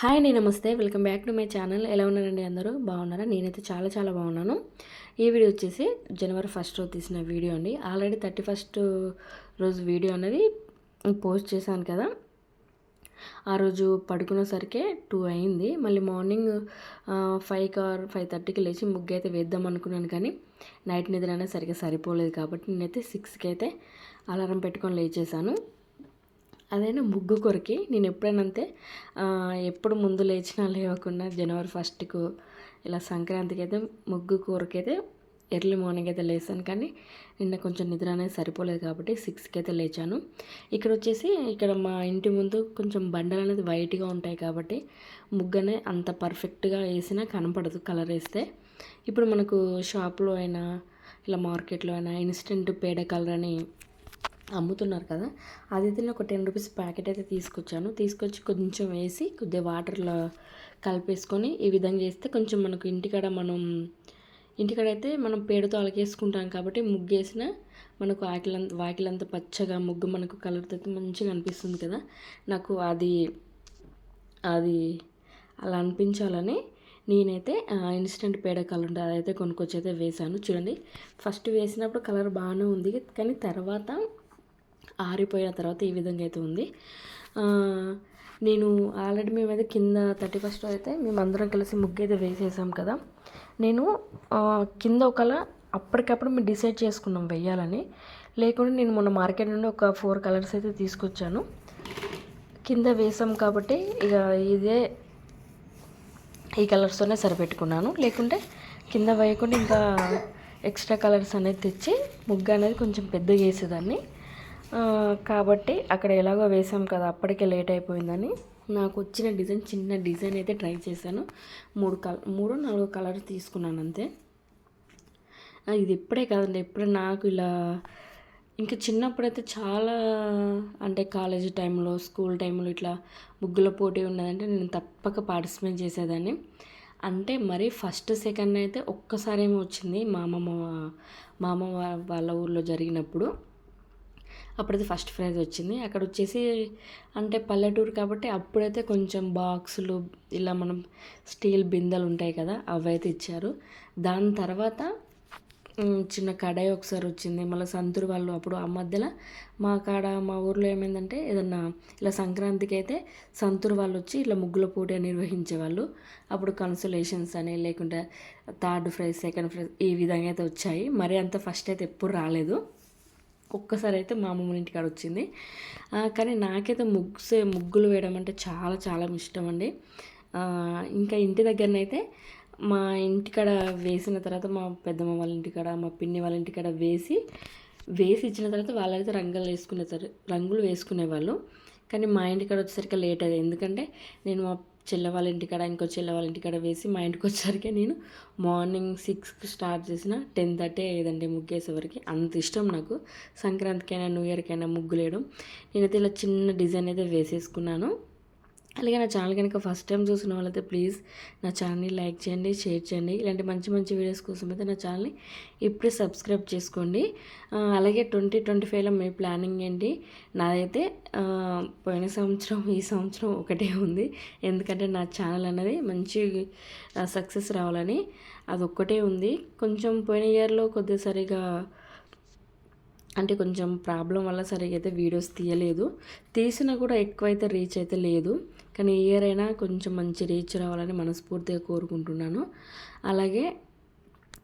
Hi అండి నమస్తే. Welcome back to my channel. ఎలా ఉన్నారండి అందరూ? బాగున్నారా? నేనైతే చాలా చాలా బాగున్నాను. ఈ వీడియో వచ్చేసి జనవరి ఫస్ట్ రోజు తీసిన వీడియో అండి. ఆల్రెడీ థర్టీ ఫస్ట్ రోజు వీడియో అనేది పోస్ట్ చేశాను కదా. ఆ రోజు పడుకునేసరికి టూ అయింది. మళ్ళీ మార్నింగ్ ఫైవ్ ఆర్ ఫైవ్ థర్టీకి లేచి ముగ్గు అయితే వేద్దాం అనుకున్నాను కానీ నైట్ నిద్ర అనేది సరిగ్గా సరిపోలేదు కాబట్టి నేనైతే సిక్స్కి అయితే అలారం పెట్టుకొని లేచేసాను అదైనా ముగ్గు కొరికి. నేను ఎప్పుడైనంతే ఎప్పుడు ముందు లేచినా లేవకుండా జనవరి ఫస్ట్కు ఇలా సంక్రాంతికి అయితే ముగ్గు కూరకైతే ఎర్లీ మార్నింగ్ అయితే లేచాను కానీ నిన్న కొంచెం నిద్ర అనేది సరిపోలేదు కాబట్టి సిక్స్కి అయితే లేచాను. ఇక్కడ వచ్చేసి ఇక్కడ మా ఇంటి ముందు కొంచెం బండలు అనేది వైట్గా ఉంటాయి కాబట్టి ముగ్గనే అంత పర్ఫెక్ట్గా వేసినా కనపడదు కలర్ వేస్తే. ఇప్పుడు మనకు షాప్లో అయినా ఇలా మార్కెట్లో అయినా ఇన్స్టెంట్ పేడ కలర్ అని అమ్ముతున్నారు కదా అది అయితే నేను ఒక టెన్ రూపీస్ ప్యాకెట్ అయితే తీసుకొచ్చాను. తీసుకొచ్చి కొంచెం వేసి కొద్దిగా వాటర్లో కలిపేసుకొని ఈ విధంగా చేస్తే కొంచెం మనకు ఇంటికాడ మనం ఇంటికాడ అయితే మనం పేడతో అలకేసుకుంటాం కాబట్టి ముగ్గు వేసిన మనకు ఆకిలంత వాకిలంత పచ్చగా ముగ్గు మనకు కలర్తో అయితే మంచిగా అనిపిస్తుంది కదా. నాకు అది అది అలా అనిపించాలని నేనైతే ఇన్స్టెంట్ పేడ కలర్ ఉంటుంది అదైతే కొనుక్కొచ్చి అయితే వేశాను. చూడండి ఫస్ట్ వేసినప్పుడు కలర్ బాగానే ఉంది కానీ తర్వాత ఆరిపోయిన తర్వాత ఈ విధంగా అయితే ఉంది. నేను ఆల్రెడీ మేమైతే కింద థర్టీ ఫస్ట్ అయితే మేమందరం కలిసి ముగ్గు అయితే వేసేసాం కదా. నేను కింద ఒకలా అప్పటికప్పుడు మేము డిసైడ్ చేసుకున్నాం వెయ్యాలని లేకుంటే నేను మొన్న మార్కెట్ నుండి ఒక ఫోర్ కలర్స్ అయితే తీసుకొచ్చాను. కింద వేసాం కాబట్టి ఇక ఇదే ఈ కలర్స్తోనే సరిపెట్టుకున్నాను. లేకుంటే కింద వేయకుండా ఇంకా ఎక్స్ట్రా కలర్స్ అనేది తెచ్చి ముగ్గు అనేది కొంచెం పెద్దగా వేసేదాన్ని. కాబట్టి అక్కడ ఎలాగో వేసాం కదా అప్పటికే లేట్ అయిపోయిందని. నాకు వచ్చిన డిజైన్ చిన్న డిజైన్ అయితే ట్రై చేశాను. మూడు కలర్ మూడు నాలుగు కలర్ తీసుకున్నాను అంతే. ఇది ఇప్పుడే కాదండి ఎప్పుడే నాకు ఇలా ఇంకా చిన్నప్పుడైతే చాలా అంటే కాలేజీ టైంలో స్కూల్ టైంలో ఇట్లా ముగ్గుల పోటీ ఉన్నదంటే నేను తప్పక పార్టిసిపేట్ చేసేదాన్ని. అంటే మరి ఫస్ట్ సెకండ్ అయితే ఒక్కసారేమో వచ్చింది మా అమ్మమ్మ మా అమ్మమ్మ వాళ్ళ ఊర్లో జరిగినప్పుడు. అప్పుడైతే ఫస్ట్ ప్రైజ్ వచ్చింది. అక్కడ వచ్చేసి అంటే పల్లెటూరు కాబట్టి అప్పుడైతే కొంచెం బాక్సులు ఇలా మనం స్టీల్ బిందెలు ఉంటాయి కదా అవి అయితే ఇచ్చారు. దాని తర్వాత చిన్న కడాయి ఒకసారి వచ్చింది. మళ్ళీ సంతూరు వాళ్ళు అప్పుడు ఆ మధ్యలో మా కాడ మా ఊర్లో ఏమైందంటే ఏదన్నా ఇలా సంక్రాంతికి అయితే సంతూరు వాళ్ళు వచ్చి ఇట్లా ముగ్గుల పోటీ నిర్వహించేవాళ్ళు. అప్పుడు కన్సులేషన్స్ అని లేకుంటే థర్డ్ ప్రైజ్ సెకండ్ ప్రైజ్ ఈ విధంగా అయితే వచ్చాయి. మరి అంత ఫస్ట్ అయితే ఎప్పుడు రాలేదు. ఒక్కసారి అయితే మా అమ్మమ్మ ఇంటికాడ వచ్చింది. కానీ నాకైతే ముగ్గుసే ముగ్గులు వేయడం అంటే చాలా చాలా ఇష్టం అండి ఇంకా ఇంటి దగ్గరనైతే మా ఇంటికాడ వేసిన తర్వాత మా పెద్దమ్మ వాళ్ళ ఇంటికాడ మా పిన్ని వాళ్ళ ఇంటికాడ వేసి వేసి ఇచ్చిన తర్వాత వాళ్ళైతే రంగులు వేసుకునేసారు రంగులు వేసుకునేవాళ్ళు. కానీ మా ఇంటికాడ వచ్చేసరికి లేట్ అయింది ఎందుకంటే నేను మా చెల్లవాళ్ళ ఇంటికాడ ఇంకో చెల్లవాళ్ళ ఇంటికాడ వేసి మా ఇంటికి వచ్చేసరికి నేను మార్నింగ్ సిక్స్కి స్టార్ట్ చేసిన టెన్ థర్టీ అయ్యేదండి ముగ్గేసేవరకు. అంత ఇష్టం నాకు. సంక్రాంతికైనా న్యూ ఇయర్కైనా ముగ్గులు వేయడం నేనైతే ఇలా చిన్న డిజైన్ అయితే వేసేసుకున్నాను. అలాగే నా ఛానల్ కనుక ఫస్ట్ టైం చూసిన వాళ్ళైతే ప్లీజ్ నా ఛానల్ని లైక్ చేయండి షేర్ చేయండి. ఇలాంటి మంచి మంచి వీడియోస్ కోసం అయితే నా ఛానల్ని ఇప్పుడే సబ్స్క్రైబ్ చేసుకోండి. అలాగే ట్వంటీ ట్వంటీ ఫైవ్లో మీ ప్లానింగ్ ఏంటి? నాదైతే పోయిన సంవత్సరం ఈ సంవత్సరం ఒకటే ఉంది. ఎందుకంటే నా ఛానల్ అనేది మంచి సక్సెస్ రావాలని అది ఒక్కటే ఉంది. కొంచెం పోయిన ఇయర్లో కొద్దిగా సరిగా అంటే కొంచెం ప్రాబ్లం వల్ల సరిగ్గా అయితే వీడియోస్ తీయలేదు. తీసినా కూడా ఎక్కువైతే రీచ్ అయితే లేదు. కానీ ఇయర్ అయినా కొంచెం మంచి రీచ్ రావాలని మనస్ఫూర్తిగా కోరుకుంటున్నాను. అలాగే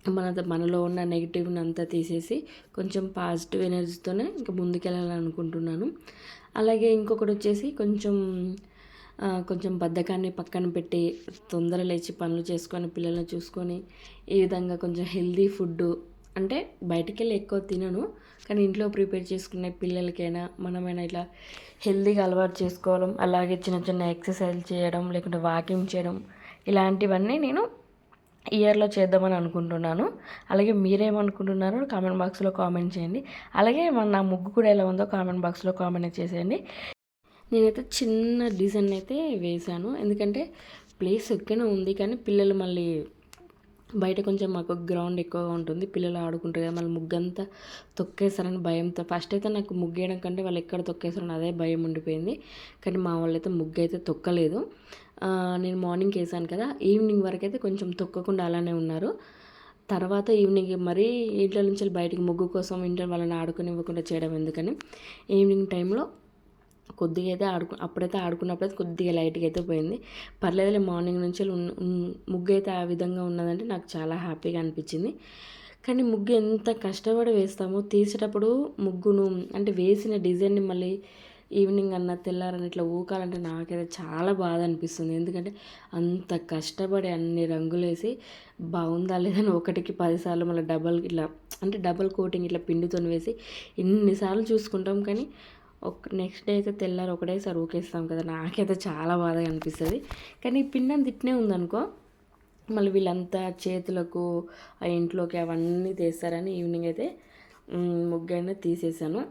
మన మనలో ఉన్న నెగిటివ్ని అంతా తీసేసి కొంచెం పాజిటివ్ ఎనర్జీతోనే ఇంకా ముందుకెళ్ళాలని అనుకుంటున్నాను. అలాగే ఇంకొకటి వచ్చేసి కొంచెం కొంచెం బద్ధకాన్ని పక్కన పెట్టి తొందర లేచి పనులు చేసుకొని పిల్లల్ని చూసుకొని ఈ విధంగా కొంచెం హెల్దీ ఫుడ్ అంటే బయటికి వెళ్ళి ఎక్కువ తినను. కానీ ఇంట్లో ప్రిపేర్ చేసుకునే పిల్లలకైనా మనమైనా ఇట్లా హెల్దీగా అలవాటు చేసుకోవడం అలాగే చిన్న చిన్న ఎక్సర్సైజ్ చేయడం లేకుంటే వాకింగ్ చేయడం ఇలాంటివన్నీ నేను ఇయర్లో చేద్దామని అనుకుంటున్నాను. అలాగే మీరేమనుకుంటున్నారో కామెంట్ బాక్స్లో కామెంట్ చేయండి. అలాగే మన నా ముగ్గు కూడా ఎలా ఉందో కామెంట్ బాక్స్లో కామెంట్ చేసేయండి. నేనైతే చిన్న డిజైన్ అయితే వేశాను. ఎందుకంటే ప్లేస్ ఎక్కువనే ఉంది కానీ పిల్లలు మళ్ళీ బయట కొంచెం మాకు గ్రౌండ్ ఎక్కువగా ఉంటుంది. పిల్లలు ఆడుకుంటారు కదా మళ్ళీ ముగ్గంతా తొక్కేస్తారని భయంతో. ఫస్ట్ అయితే నాకు ముగ్గేయడం కంటే వాళ్ళు ఎక్కడ తొక్కేస్తారని అదే భయం ఉండిపోయింది. కానీ మా వాళ్ళు అయితే ముగ్గు అయితే తొక్కలేదు నేను మార్నింగ్ వేసాను కదా ఈవినింగ్ వరకు అయితే కొంచెం తొక్కకుండా అలానే ఉన్నారు. తర్వాత ఈవినింగ్ మరీ ఇంట్లో నుంచి బయటికి ముగ్గు కోసం ఇంట్లో వాళ్ళని ఆడుకునివ్వకుండా చేయడం ఎందుకని ఈవినింగ్ టైంలో కొద్దిగా అయితే ఆడుకు అప్పుడైతే ఆడుకున్నప్పుడైతే కొద్దిగా లైట్గా అయితే పోయింది. పర్లేదులే మార్నింగ్ నుంచి ముగ్గు అయితే ఆ విధంగా ఉన్నదంటే నాకు చాలా హ్యాపీగా అనిపించింది. కానీ ముగ్గు ఎంత కష్టపడి వేస్తామో తీసేటప్పుడు ముగ్గును అంటే వేసిన డిజైన్ని మళ్ళీ ఈవినింగ్ అన్న తెల్లారని ఇట్లా ఊకాలంటే నాకైతే చాలా బాధ అనిపిస్తుంది. ఎందుకంటే అంత కష్టపడి అన్ని రంగులు వేసి బాగుందా లేదని ఒకటికి పదిసార్లు మళ్ళీ డబల్ ఇట్లా అంటే డబల్ కోటింగ్ ఇట్లా పిండితో వేసి ఎన్నిసార్లు చూసుకుంటాం. కానీ ఒక నెక్స్ట్ డే అయితే తెల్లారి ఒకటేసారి ఊకేస్తాం కదా. నాకైతే చాలా బాధగా అనిపిస్తుంది. కానీ పిండం తిట్టినే ఉందనుకో మళ్ళీ వీళ్ళంతా చేతులకు ఆ ఇంట్లోకి అవన్నీ తీస్తారని ఈవినింగ్ అయితే మ్, ముగ్గు తీసేసాను.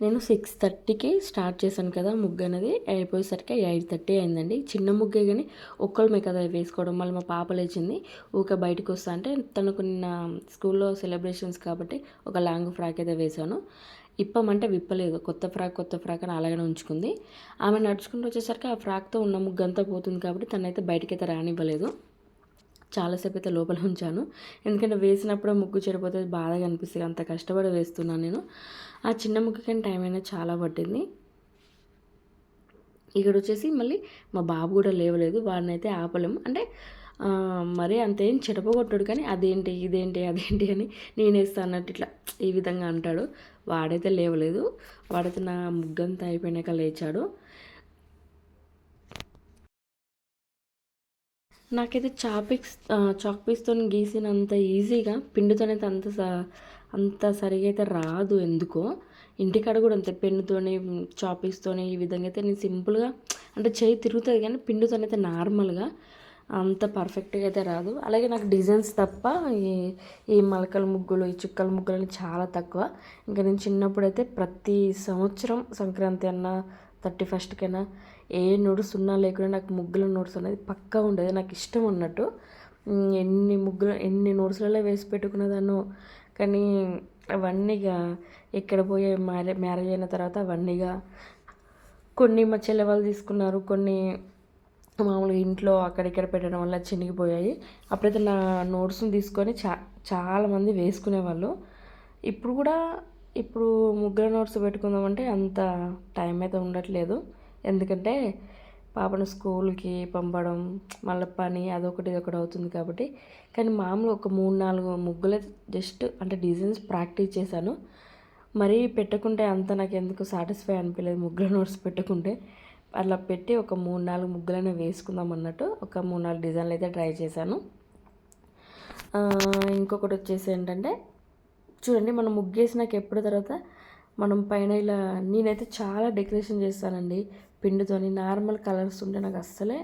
నేను సిక్స్ థర్టీకి స్టార్ట్ చేశాను కదా ముగ్గు అనేది. అయిపోయేసరికి ఎయిట్ థర్టీ అయిందండి. చిన్న ముగ్గే కానీ ఒక్కళ్ళమే కదా వేసుకోవడం. మళ్ళీ మా పాప లేచింది. ఊక బయటకు వస్తా అంటే తనకు నిన్న స్కూల్లో సెలబ్రేషన్స్ కాబట్టి ఒక లాంగ్ ఫ్రాక్ అయితే వేశాను. ఇప్పమంటే విప్పలేదు. కొత్త ఫ్రాక్ కొత్త ఫ్రాక్ అని అలాగనే ఉంచుకుంది. ఆమె నడుచుకుంటూ వచ్చేసరికి ఆ ఫ్రాక్తో ఉన్న ముగ్గు అంతా పోతుంది కాబట్టి తనైతే బయటకైతే రానివ్వలేదు. చాలాసేపు అయితే లోపల ఉంచాను. ఎందుకంటే వేసినప్పుడు ముగ్గు చెడిపోతే బాధగా అనిపిస్తుంది. అంత కష్టపడి వేస్తున్నాను నేను. ఆ చిన్న ముగ్గుకైనా టైం అయినా చాలా పట్టింది. ఇక్కడ వచ్చేసి మళ్ళీ మా బాబు కూడా లేవలేదు. వాడిని అయితే ఆపలేము. అంటే మరీ అంతేం చెడపగొట్టాడు కానీ అదేంటి ఇదేంటి అదేంటి అని నేనేస్తా అన్నట్టు ఇట్లా ఈ విధంగా అంటాడు. వాడైతే లేవలేదు. వాడైతే నా ముగ్గంతా అయిపోయినాక లేచాడు. నాకైతే చాపిక్స్ చాక్ పీస్తో గీసినంత ఈజీగా పిండితోనైతే అంత స- అంత సరిగా అయితే రాదు ఎందుకో. ఇంటికాడ కూడా అంతే పెన్నుతోని చాపీస్తోని ఈ విధంగా అయితే నేను సింపుల్గా అంటే చేయి తిరుగుతుంది కానీ పిండితోనైతే నార్మల్గా అంత పర్ఫెక్ట్గా అయితే రాదు. అలాగే నాకు డిజైన్స్ తప్ప ఈ ఈ మలకల ముగ్గులు ఈ చుక్కల ముగ్గులు అని చాలా తక్కువ. ఇంకా నేను చిన్నప్పుడు అయితే ప్రతి సంవత్సరం సంక్రాంతి అన్నా థర్టీ ఫస్ట్కైనా ఏ నోట్స్ ఉన్నా లేకుండా నాకు ముగ్గుల నోట్స్ అనేది పక్కా ఉండేది. నాకు ఇష్టం అన్నట్టు. ఎన్ని ముగ్గులు ఎన్ని నోట్స్లలో వేసి పెట్టుకున్నదాన్నో కానీ అవన్నీగా ఇక్కడ పోయి మ్యారే మ్యారేజ్ అయిన తర్వాత అవన్నీగా కొన్ని మా చెల్లె వాళ్ళు తీసుకున్నారు కొన్ని మామూలుగా ఇంట్లో అక్కడిక్కడ పెట్టడం వల్ల చినిగిపోయాయి. అప్పుడైతే నా నోట్స్ని తీసుకొని చా చాలామంది వేసుకునేవాళ్ళు. ఇప్పుడు కూడా ఇప్పుడు ముగ్గురు నోట్స్ పెట్టుకుందామంటే అంత టైం అయితే ఉండట్లేదు. ఎందుకంటే పాపను స్కూల్కి పంపడం మళ్ళీ పని అదొకటి ఇదొకటి అవుతుంది కాబట్టి. కానీ మామూలు ఒక మూడు నాలుగు ముగ్గులు జస్ట్ అంటే డిజైన్స్ ప్రాక్టీస్ చేశాను. మరీ పెట్టుకుంటే అంత నాకు ఎందుకు సాటిస్ఫై అనిపించలేదు ముగ్గుల నోట్స్ పెట్టుకుంటే. అట్లా పెట్టి ఒక మూడు నాలుగు ముగ్గులైనా వేసుకుందాం అన్నట్టు ఒక మూడు నాలుగు డిజైన్లు అయితే ట్రై చేశాను. ఇంకొకటి వచ్చేసి ఏంటంటే చూడండి మనం ముగ్గేసినాక ఎప్పుడు తర్వాత మనం పైన ఇలా నేనైతే చాలా డెకరేషన్ చేస్తానండి. పిండితోని నార్మల్ కలర్స్ ఉంటే నాకు అస్సలే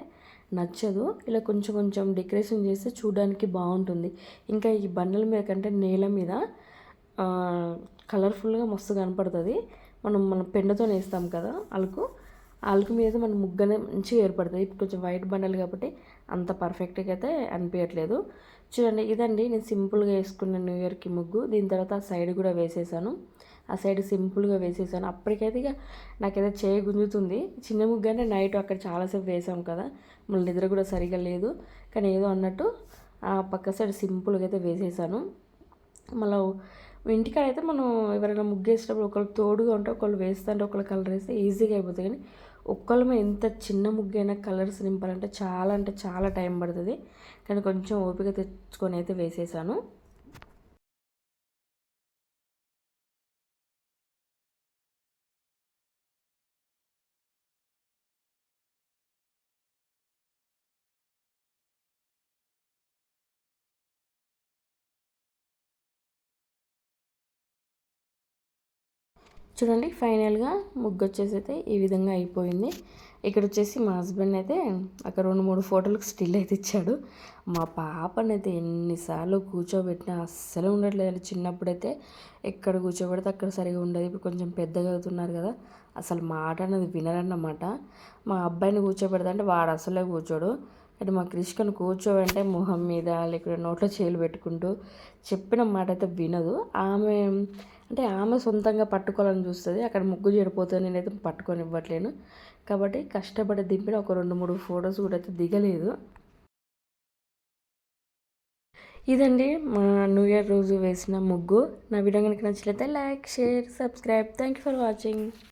నచ్చదు. ఇలా కొంచెం కొంచెం డెకరేషన్ చేస్తే చూడడానికి బాగుంటుంది. ఇంకా ఈ బండల మీద కంటే నేల మీద కలర్ఫుల్గా మస్తు కనపడుతుంది. మనం మన పెండతో వేస్తాం కదా అలకు. ఆ మీద మన ముగ్గనే మంచిగా ఏర్పడుతుంది. ఇప్పుడు కొంచెం వైట్ బండలు కాబట్టి అంత పర్ఫెక్ట్గా అయితే అనిపించట్లేదు చూడండి ఇదండి నేను సింపుల్గా వేసుకున్న న్యూ ఇయర్కి ముగ్గు. దీని తర్వాత ఆ సైడ్ కూడా వేసేసాను. ఆ సైడ్ సింపుల్గా వేసేసాను. అప్పటికైతే ఇక నాకైతే చేయి గుంజుతుంది. చిన్న ముగ్గు అంటే నైట్ అక్కడ చాలాసేపు వేసాం కదా మళ్ళీ నిద్ర కూడా సరిగా లేదు. కానీ ఏదో అన్నట్టు ఆ పక్క సైడ్ సింపుల్గా అయితే వేసేసాను. మళ్ళీ ఇంటికాడ అయితే మనం ఎవరైనా ముగ్గు వేసేటప్పుడు ఒకళ్ళు తోడుగా ఉంటే ఒకళ్ళు వేస్తుంటే ఒకళ్ళు కలర్ వేస్తే ఈజీగా అయిపోతుంది. కానీ ఒక్కళ్ళమే ఎంత చిన్న ముగ్గైనా కలర్స్ నింపాలంటే చాలా అంటే చాలా టైం పడుతుంది. కానీ కొంచెం ఓపిక తెచ్చుకొని అయితే వేసేసాను. చూడండి ఫైనల్గా ముగ్గు వచ్చేసి అయితే ఈ విధంగా అయిపోయింది. ఇక్కడ వచ్చేసి మా హస్బెండ్ అయితే అక్కడ రెండు మూడు ఫోటోలకు స్టిల్ అయితే ఇచ్చాడు. మా పాపనైతే ఎన్నిసార్లు కూర్చోబెట్టినా అస్సలు ఉండట్లేదు. చిన్నప్పుడైతే ఎక్కడ కూర్చోబెడితే అక్కడ సరిగా ఉండదు. ఇప్పుడు కొంచెం పెద్దగా అవుతున్నారు కదా అసలు మాట అనేది వినరన్నమాట. మా అబ్బాయిని కూర్చోబెడతా అంటే వాడు అసలే కూర్చోడు. అంటే మా క్రిష్కను కూర్చోవంటే మొహం మీద లేకపోతే నోట్లో చేలు పెట్టుకుంటూ చెప్పిన మాట అయితే వినదు. ఆమె అంటే ఆమె సొంతంగా పట్టుకోవాలని చూస్తుంది. అక్కడ ముగ్గు చెడిపోతుంది. నేనైతే పట్టుకొని ఇవ్వట్లేను. కాబట్టి కష్టపడి దింపిన ఒక రెండు మూడు ఫొటోస్ కూడా అయితే దిగలేదు. ఇదండి మా న్యూ ఇయర్ రోజు వేసిన ముగ్గు. నా వీడియో కనుక నచ్చినట్లయితే like share subscribe. Thank you for watching